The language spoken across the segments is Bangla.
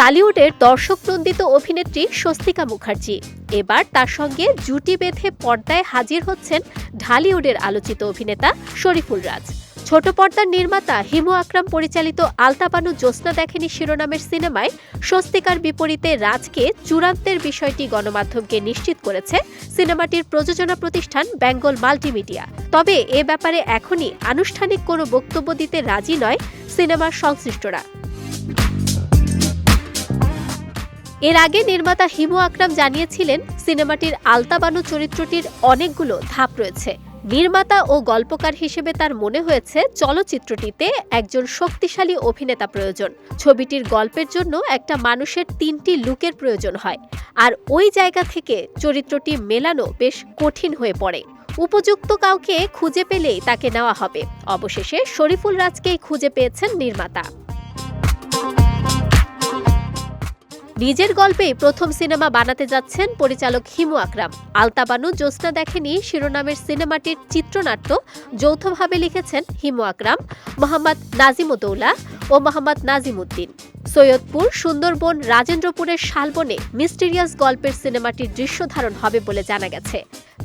টালিউডের দর্শকনন্দিত অভিনেত্রী স্বস্তিকা মুখার্জি। এবার তার সঙ্গে জুটি বেঁধে পর্দায় হাজির হচ্ছেন ঢালিউডের আলোচিত অভিনেতা শরীফুল রাজ। ছোট পর্দার নির্মাতা হিমু আকরাম পরিচালিত আলতাবানু জ্যোৎস্না দেখেনি শিরোনামের সিনেমায় স্বস্তিকার বিপরীতে রাজকে চূড়ান্তের বিষয়টি গণমাধ্যমকে নিশ্চিত করেছে সিনেমাটির প্রযোজনা প্রতিষ্ঠান বেঙ্গল মাল্টিমিডিয়া। তবে এ ব্যাপারে এখনই আনুষ্ঠানিক কোনো বক্তব্য দিতে রাজি নয় সিনেমার সংশ্লিষ্টরা। এর আগে নির্মাতা হিমু আকরাম জানিয়েছিলেন, সিনেমাটির আলতাবানু চরিত্রটির অনেকগুলো ধাপ রয়েছে। নির্মাতা ও গল্পকার হিসেবে তার মনে হয়েছে, চলচ্চিত্রটিতে একজন শক্তিশালী অভিনেতা প্রয়োজন। ছবিটির গল্পের জন্য একটা মানুষের তিনটি লুকের প্রয়োজন হয়। আর ওই জায়গা থেকে চরিত্রটি মেলানো বেশ কঠিন হয়ে পড়ে। উপযুক্ত কাউকে খুঁজে পেলেই তাকে নেওয়া হবে। অবশেষে শরীফুল রাজকেই খুঁজে পেয়েছেন নির্মাতা। নিজের গল্পেই প্রথম সিনেমা বানাতে যাচ্ছেন পরিচালক হিমু আকরাম। আলতাবানু জ্যোৎস্না দেখেনি শিরোনামের সিনেমাটির চিত্রনাট্য যৌথভাবে লিখেছেন হিমু আকরাম, মোহাম্মদ নাজিমুদ্দৌলা ও মোহাম্মদ নাজিমুদ্দিন। সৈয়দপুর, সুন্দরবন, রাজেন্দ্রপুরের শালবনে মিস্টিরিয়াস গল্পের সিনেমাটির দৃশ্য ধারণ হবে বলে জানা গেছে।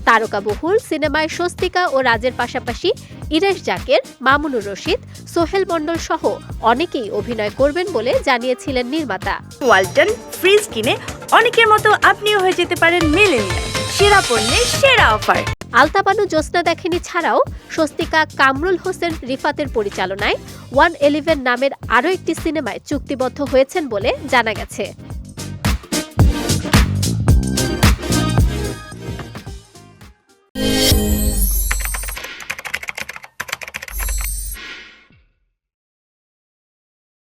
তারকাবহুল সিনেমায় স্বস্তিকা ও রাজের পাশাপাশি ইরেশ জাকের মামুনুর রশিদ সোহেল মণ্ডল সহ অনেকেই অভিনয় করবেন বলে জানিয়েছিলেন নির্মাতা। ওয়ালটন ফ্রিজ কিনে অনেকের মতো আপনিও হয়ে যেতে পারেন মেলেনিয়া সেরা পণ্যের সেরা অফার। আলতাবানু জ্যোৎস্না দেখেনি ছাড়াও স্বস্তিকা কামরুল হোসেন রিফাতের পরিচালনায় ওয়ান ইলেভেন নামের আরও একটি সিনেমায় চুক্তিবদ্ধ হয়েছেন বলে জানা গেছে।